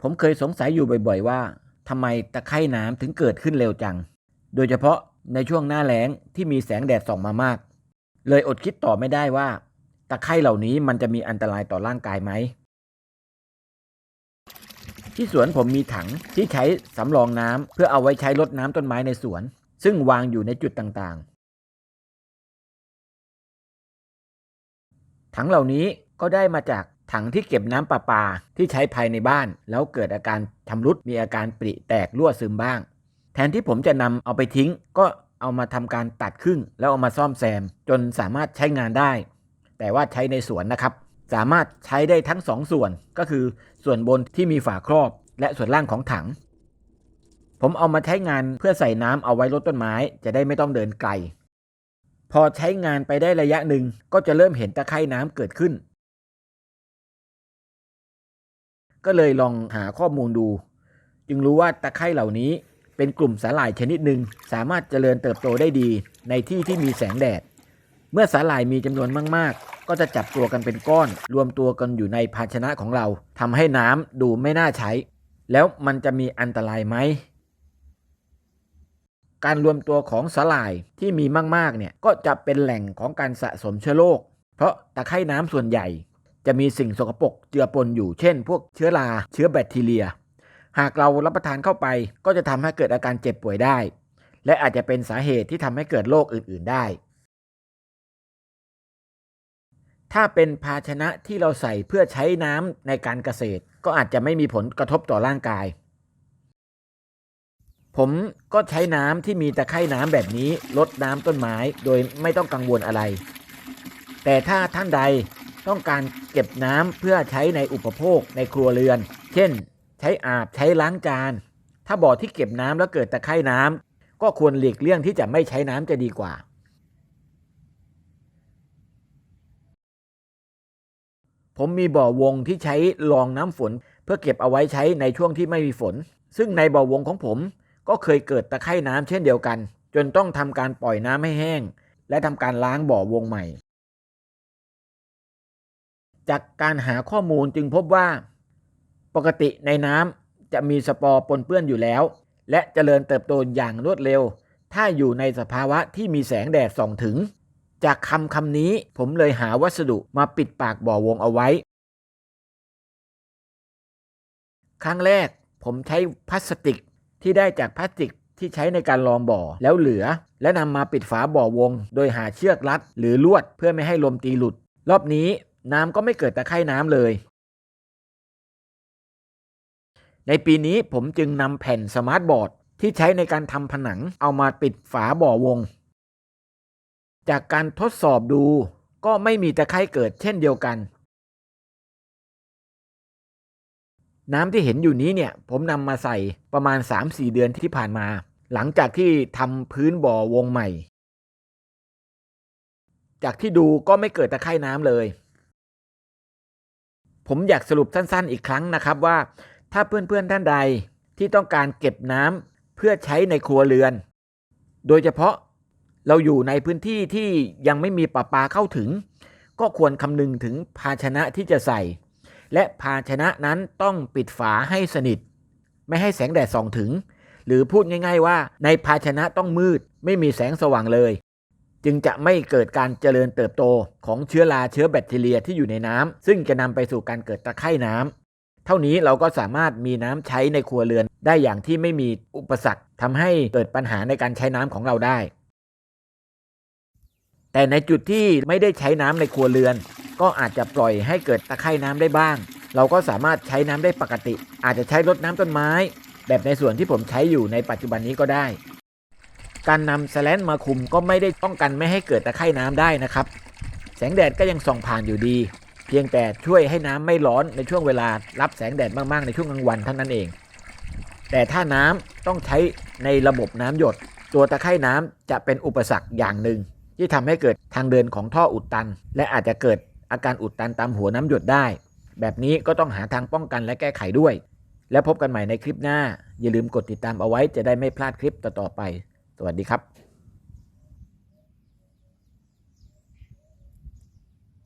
ผมเคยสงสัยอยู่บ่อยๆ ว่าทำไมตะไคร่น้ำถึงเกิดขึ้นเร็วจัง โดยเฉพาะในช่วงหน้าแล้งที่มีแสงแดดส่องมามาก เลยอดคิดต่อไม่ได้ว่า ตะไคร่เหล่านี้มันจะมีอันตรายต่อร่างกายไหม ที่สวนผมมีถังที่ใช้สำรองน้ำเพื่อเอาไว้ใช้รดน้ำต้นไม้ในสวน ซึ่งวางอยู่ในจุดต่างๆ ถังเหล่านี้ก็ได้มาจาก ถังที่เก็บน้ำประปาที่ใช้ภายในบ้าน แล้วเกิดอาการชำรุดมีอาการปริแตกรั่วซึมบ้าง แทนที่ผมจะนำเอาไปทิ้ง ก็เอามาทำการตัดครึ่ง แล้วเอามาซ่อมแซม จนสามารถใช้งานได้ แต่ว่าใช้ในสวนนะครับ สามารถใช้ได้ทั้งสองส่วนก็คือส่วนบนที่มีฝาครอบ และส่วนล่างของถัง ผมเอามาใช้งานเพื่อใส่น้ำเอาไว้รดต้นไม้ จะได้ไม่ต้องเดินไกลพอใช้งานไปได้ระยะหนึ่งก็จะเริ่มเห็นตะไคร่น้ำเกิดขึ้น ก็เลยลองหาข้อมูลดู จึงรู้ว่าตะไคร่เหล่านี้เป็นกลุ่มสาหร่ายชนิดหนึ่งสามารถเจริญเติบโตได้ดีในที่ที่มีแสงแดด เมื่อสาหร่ายมีจำนวนมาก ๆ ก็จะจับตัวกันเป็นก้อน รวมตัวกันอยู่ในภาชนะของเราทำให้น้ำดูไม่น่าใช้ แล้วมันจะมีอันตรายไหมการรวมตัวของสาหร่ายที่มีมากๆเนี่ยก็จะเป็นแหล่งของการสะสมเชื้อโรคเพราะตะไคร่น้ำส่วนใหญ่ จะมีสิ่งสกปรกเจือปนอยู่เช่น พวกเชื้อราเชื้อแบคทีเรีย หากเรารับประทานเข้าไปก็จะทำให้เกิดอาการเจ็บป่วยได้ และอาจจะเป็นสาเหตุที่ทำให้เกิดโรคอื่น ๆได้ ถ้าเป็นภาชนะที่เราใส่เพื่อใช้น้ำในการเกษตร ก็อาจจะไม่มีผลกระทบต่อร่างกาย ผมก็ใช้น้ำที่มีตะไคร่น้ำแบบนี้ลดน้ำต้นไม้โดยไม่ต้องกังวลอะไร แต่ถ้าท่านใด ต้องการเก็บน้ำเพื่อใช้ในอุปโภคในครัวเรือน เช่น ใช้อาบใช้ล้างจาน ถ้าบ่อที่เก็บน้ำแล้วเกิดตะไคร่น้ำก็ควรหลีกเลี่ยงที่จะไม่ใช้น้ำจะดีกว่า ผมมีบ่อวงที่ใช้รองน้ำฝน เพื่อเก็บเอาไว้ใช้ในช่วงที่ไม่มีฝน ซึ่งในบ่อวงของผมก็เคยเกิดตะไคร่น้ำเช่นเดียวกัน จนต้องทำการปล่อยน้ำให้แห้ง และทำการล้างบ่อวงใหม่ จากการหาข้อมูลจึงพบว่า ปกติในน้ำจะมีสปอร์ปนเปื้อนอยู่แล้ว และเจริญเติบโตอย่างรวดเร็ว ถ้าอยู่ในสภาวะที่มีแสงแดดส่องถึง จากคำคำนี้ผมเลยหาวัสดุมาปิดปากบ่อวงเอาไว้ ครั้งแรกผมใช้พลาสติกที่ได้จากพลาสติกที่ใช้ในการรองบ่อแล้วเหลือ และนำมาปิดฝาบ่อวง โดยหาเชือกรัดหรือลวดเพื่อไม่ให้ลมตีหลุด รอบนี้ น้ำก็ไม่เกิดตะไคร่น้ำเลย ในปีนี้ผมจึงนำแผ่นสมาร์ทบอร์ดที่ใช้ในการทำผนังเอามาปิดฝาบ่อวง จากการทดสอบดูก็ไม่มีตะไคร่เกิดเช่นเดียวกัน น้ำที่เห็นอยู่นี้เนี่ยผมนำมาใส่ประมาณ 3-4 เดือนที่ผ่านมา หลังจากที่ทำพื้นบ่อวงใหม่ จากที่ดูก็ไม่เกิดตะไคร่น้ำเลย ผมอยากสรุปสั้นๆอีกครั้งนะครับว่า ถ้าเพื่อนๆท่านใดที่ต้องการเก็บน้ำเพื่อใช้ในครัวเรือน โดยเฉพาะเราอยู่ในพื้นที่ที่ยังไม่มีประปาเข้าถึง ก็ควรคำนึงถึงภาชนะที่จะใส่ และภาชนะนั้นต้องปิดฝาให้สนิท ไม่ให้แสงแดดส่องถึง หรือพูดง่าย ๆ ว่าในภาชนะต้องมืดไม่มีแสงสว่างเลย จึงจะไม่เกิดการเจริญเติบโตของเชื้อราเชื้อแบคทีเรียที่อยู่ในน้ำซึ่งจะนำไปสู่การเกิดตะไคร่น้ำเท่านี้เราก็สามารถมีน้ำใช้ในครัวเรือน ได้อย่างที่ไม่มีอุปสรรคทำให้เกิดปัญหาในการใช้น้ำของเราได้ แต่ในจุดที่ไม่ได้ใช้น้ำในครัวเรือน ก็อาจจะปล่อยให้เกิดตะไคร่น้ำได้บ้าง เราก็สามารถใช้น้ำได้ปกติ อาจจะใช้รดน้ำต้นไม้ แบบในส่วนที่ผมใช้อยู่ในปัจจุบันนี้ก็ได้ การนำแสแลนมาคุมก็ไม่ได้ป้องกันไม่ให้เกิดตะไคร่น้ำได้นะครับ แสงแดดก็ยังส่องผ่านอยู่ดี เพียงแต่ช่วยให้น้ำไม่ร้อนในช่วงเวลารับแสงแดดมากๆในช่วงกลางวันเท่านั้นเอง แต่ถ้าน้ำต้องใช้ในระบบน้ำหยด ตัวตะไคร่น้ำจะเป็นอุปสรรคอย่างหนึ่ง ที่ทำให้เกิดทางเดินของท่ออุดตัน และอาจจะเกิดอาการอุดตันตามหัวน้ำหยดได้ แบบนี้ก็ต้องหาทางป้องกันและแก้ไขด้วย แล้วพบกันใหม่ในคลิปหน้า อย่าลืมกดติดตามเอาไว้จะได้ไม่พลาดคลิปต่อๆไป สวัสดีครับ